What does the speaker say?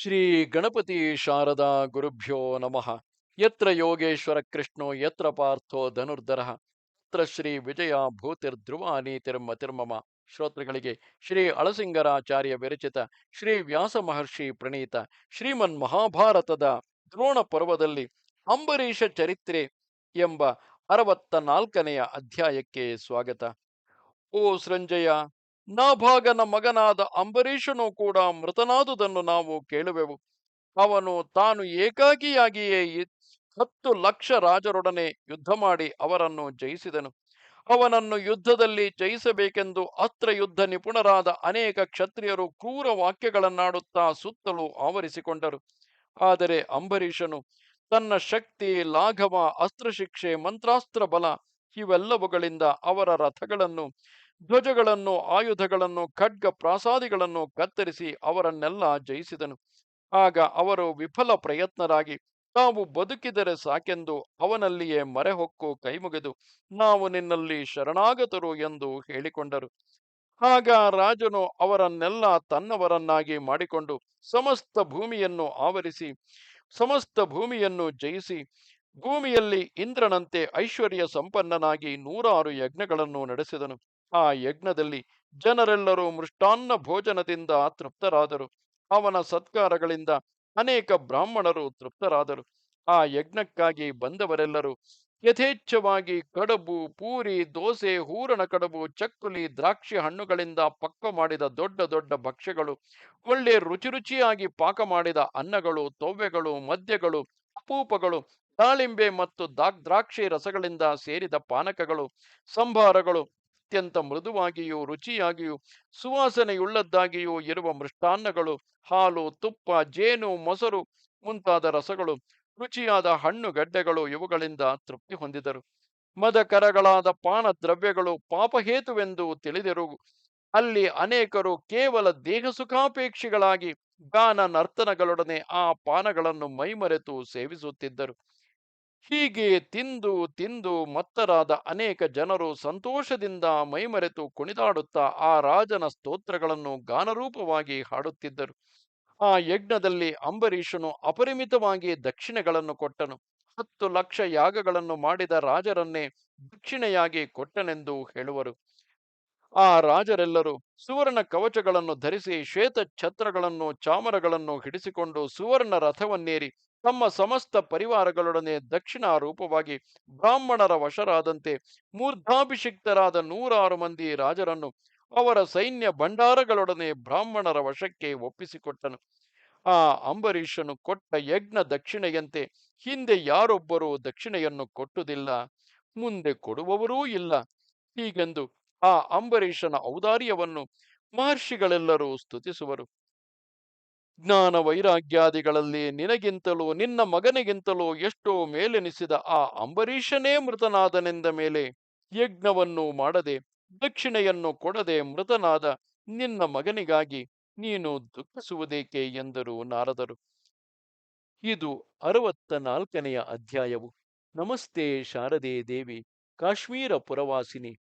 ಶ್ರೀ ಗಣಪತಿ ಶಾರದಾ ಗುರುಭ್ಯೋ ನಮಃ. ಯತ್ರ ಯೋಗೇಶ್ವರ ಕೃಷ್ಣೋ, ಯತ್ರ ಪಾರ್ಥೋ ಧನುರ್ಧರ. ಯತ್ರ ಶ್ರೀ ವಿಜಯ ಭೂತಿರ್ಧ್ರುವ ನೀತಿರ್ಮತಿರ್ಮಮ ಶ್ರೋತೃಗಳಿಗೆ ಶ್ರೀ ಅಳಸಿಂಗರಾಚಾರ್ಯ ವಿರಚಿತ ಶ್ರೀ ವ್ಯಾಸ ಮಹರ್ಷಿ ಪ್ರಣೀತ ಶ್ರೀಮನ್ ಮಹಾಭಾರತದ ದ್ರೋಣ ಪರ್ವದಲ್ಲಿ ಅಂಬರೀಷ ಚರಿತ್ರೆ ಎಂಬ ಅರವತ್ತ ನಾಲ್ಕನೆಯ ಅಧ್ಯಾಯಕ್ಕೆ ಸ್ವಾಗತ. ಓ ಸೃಂಜಯ ನಾಭಾಗನ ಮಗನಾದ ಅಂಬರೀಷನು ಕೂಡ ಮೃತನಾದುದನ್ನು ನಾವು ಕೇಳುವೆವು. ಅವನು ತಾನು ಏಕಾಕಿಯಾಗಿಯೇ ಹತ್ತು ಲಕ್ಷ ರಾಜರೊಡನೆ ಯುದ್ಧ ಮಾಡಿ ಅವರನ್ನು ಜಯಿಸಿದನು. ಅವನನ್ನು ಯುದ್ಧದಲ್ಲಿ ಜಯಿಸಬೇಕೆಂದು ಅಸ್ತ್ರ ಯುದ್ಧ ನಿಪುಣರಾದ ಅನೇಕ ಕ್ಷತ್ರಿಯರು ಕ್ರೂರ ವಾಕ್ಯಗಳನ್ನಾಡುತ್ತಾ ಸುತ್ತಲೂ ಆವರಿಸಿಕೊಂಡರು. ಆದರೆ ಅಂಬರೀಷನು ತನ್ನ ಶಕ್ತಿ, ಲಾಘವ, ಅಸ್ತ್ರಶಿಕ್ಷೆ ಮಂತ್ರಾಸ್ತ್ರ ಬಲ ಇವೆಲ್ಲವುಗಳಿಂದ ಅವರ ರಥಗಳನ್ನು ಧ್ವಜಗಳನ್ನು, ಆಯುಧಗಳನ್ನು, ಖಡ್ಗ ಪ್ರಾಸಾದಿಗಳನ್ನು ಕತ್ತರಿಸಿ ಅವರನ್ನೆಲ್ಲ ಜಯಿಸಿದನು. ಆಗ ಅವರು ವಿಫಲ ಪ್ರಯತ್ನರಾಗಿ, ತಾವು ಬದುಕಿದರೆ ಸಾಕೆಂದು ಅವನಲ್ಲಿಯೇ ಮರೆಹೊಕ್ಕು ಕೈಮುಗಿದು, ನಾವು ನಿನ್ನಲ್ಲಿ ಶರಣಾಗತರು ಎಂದು ಹೇಳಿಕೊಂಡರು. ಆಗ ರಾಜನು ಅವರನ್ನೆಲ್ಲ ತನ್ನವರನ್ನಾಗಿ ಮಾಡಿಕೊಂಡು ಸಮಸ್ತ ಭೂಮಿಯನ್ನು ಆವರಿಸಿ, ಸಮಸ್ತ ಭೂಮಿಯನ್ನು ಜಯಿಸಿ, ಭೂಮಿಯಲ್ಲಿ ಇಂದ್ರನಂತೆ ಐಶ್ವರ್ಯ ಸಂಪನ್ನನಾಗಿ ನೂರಾರು ಯಜ್ಞಗಳನ್ನು ನಡೆಸಿದನು. ಆ ಯಜ್ಞದಲ್ಲಿ ಜನರೆಲ್ಲರೂ ಮೃಷ್ಟಾನ್ನ ಭೋಜನದಿಂದ ತೃಪ್ತರಾದರು. ಅವನ ಸತ್ಕಾರಗಳಿಂದ ಅನೇಕ ಬ್ರಾಹ್ಮಣರು ತೃಪ್ತರಾದರು. ಆ ಯಜ್ಞಕ್ಕಾಗಿ ಬಂದವರೆಲ್ಲರೂ ಯಥೇಚ್ಛವಾಗಿ ಕಡಬು, ಪೂರಿ, ದೋಸೆ, ಹೂರಣ ಕಡಬು, ಚಕ್ಕುಲಿ, ದ್ರಾಕ್ಷಿ ಹಣ್ಣುಗಳಿಂದ ಪಕ್ಕ ಮಾಡಿದ ದೊಡ್ಡ ದೊಡ್ಡ ಭಕ್ಷ್ಯಗಳು, ಒಳ್ಳೆ ರುಚಿ ರುಚಿಯಾಗಿ ಪಾಕ ಮಾಡಿದ ಅನ್ನಗಳು ತೊವ್ವೆಗಳು ಮದ್ಯಗಳು, ಅಪೂಪಗಳು, ದಾಳಿಂಬೆ ಮತ್ತು ದಾಕ್ ದ್ರಾಕ್ಷಿ ರಸಗಳಿಂದ ಸೇರಿದ ಪಾನಕಗಳು ಸಂಭಾರಗಳು ಅತ್ಯಂತ ಮೃದುವಾಗಿಯೂ, ರುಚಿಯಾಗಿಯೂ, ಸುವಾಸನೆಯುಳ್ಳದ್ದಾಗಿಯೂ ಇರುವ ಮೃಷ್ಟಾನ್ನಗಳು, ಹಾಲು, ತುಪ್ಪ, ಜೇನು, ಮೊಸರು ಮುಂತಾದ ರಸಗಳು, ರುಚಿಯಾದ ಹಣ್ಣುಗಡ್ಡೆಗಳು ಇವುಗಳಿಂದ ತೃಪ್ತಿ ಹೊಂದಿದರು. ಮದಕರಗಳಾದ ಪಾನ ದ್ರವ್ಯಗಳು ಪಾಪಹೇತುವೆಂದು ತಿಳಿದಿರು. ಅಲ್ಲಿ ಅನೇಕರು ಕೇವಲ ದೇಹ ಸುಖಾಪೇಕ್ಷಿಗಳಾಗಿ ಗಾನ ನರ್ತನಗಳೊಡನೆ ಆ ಪಾನಗಳನ್ನು ಮೈಮರೆತು ಸೇವಿಸುತ್ತಿದ್ದರು. ಹೀಗೆ ತಿಂದು ತಿಂದು ಮತ್ತರಾದ ಅನೇಕ ಜನರು ಸಂತೋಷದಿಂದ ಮೈಮರೆತು ಕುಣಿದಾಡುತ್ತಾ ಆ ರಾಜನ ಸ್ತೋತ್ರಗಳನ್ನು ಗಾನರೂಪವಾಗಿ ಹಾಡುತ್ತಿದ್ದರು. ಆ ಯಜ್ಞದಲ್ಲಿ ಅಂಬರೀಷನು ಅಪರಿಮಿತವಾಗಿ ದಕ್ಷಿಣೆಗಳನ್ನು ಕೊಟ್ಟನು. ಹತ್ತು ಲಕ್ಷ ಯಾಗಗಳನ್ನು ಮಾಡಿದ ರಾಜರನ್ನೇ ದಕ್ಷಿಣೆಯಾಗಿ ಕೊಟ್ಟನೆಂದು ಹೇಳುವರು. ಆ ರಾಜರೆಲ್ಲರೂ ಸುವರ್ಣ ಕವಚಗಳನ್ನು ಧರಿಸಿ ಶ್ವೇತ ಛತ್ರಗಳನ್ನು, ಚಾಮರಗಳನ್ನು ಹಿಡಿಸಿಕೊಂಡು ಸುವರ್ಣ ರಥವನ್ನೇರಿ ತಮ್ಮ ಸಮಸ್ತ ಪರಿವಾರಗಳೊಡನೆ ದಕ್ಷಿಣ ರೂಪವಾಗಿ ಬ್ರಾಹ್ಮಣರ ವಶರಾದಂತೆ ಮೂರ್ಧಾಭಿಷಿಕ್ತರಾದ ನೂರಾರು ಮಂದಿ ರಾಜರನ್ನು ಅವರ ಸೈನ್ಯ ಭಂಡಾರಗಳೊಡನೆ ಬ್ರಾಹ್ಮಣರ ವಶಕ್ಕೆ ಒಪ್ಪಿಸಿಕೊಟ್ಟನು. ಆ ಅಂಬರೀಷನು ಕೊಟ್ಟ ಯಜ್ಞ ದಕ್ಷಿಣೆಯಂತೆ ಹಿಂದೆ ಯಾರೊಬ್ಬರೂ ದಕ್ಷಿಣೆಯನ್ನು ಕೊಟ್ಟುದಿಲ್ಲ, ಮುಂದೆ ಕೊಡುವವರೂ ಇಲ್ಲ. ಹೀಗೆಂದು ಆ ಅಂಬರೀಷನ ಔದಾರ್ಯವನ್ನು ಮಹರ್ಷಿಗಳೆಲ್ಲರೂ ಸ್ತುತಿಸುವರು. ಜ್ಞಾನ ವೈರಾಗ್ಯಾದಿಗಳಲ್ಲಿ ನಿನಗಿಂತಲೂ, ನಿನ್ನ ಮಗನಿಗಿಂತಲೂ ಎಷ್ಟೋ ಮೇಲೆನಿಸಿದ ಆ ಅಂಬರೀಷನೇ ಮೃತನಾದನೆಂದ ಮೇಲೆ ಯಜ್ಞವನ್ನು ಮಾಡದೆ, ದಕ್ಷಿಣೆಯನ್ನು ಕೊಡದೆ ಮೃತನಾದ ನಿನ್ನ ಮಗನಿಗಾಗಿ ನೀನು ದುಃಖಿಸುವುದೇಕೆ ಎಂದರು ನಾರದರು. ಇದು ಅರವತ್ತ ನಾಲ್ಕನೆಯ ಅಧ್ಯಾಯವು. ನಮಸ್ತೆ ಶಾರದೆ ದೇವಿ, ಕಾಶ್ಮೀರ ಪುರವಾಸಿನಿ.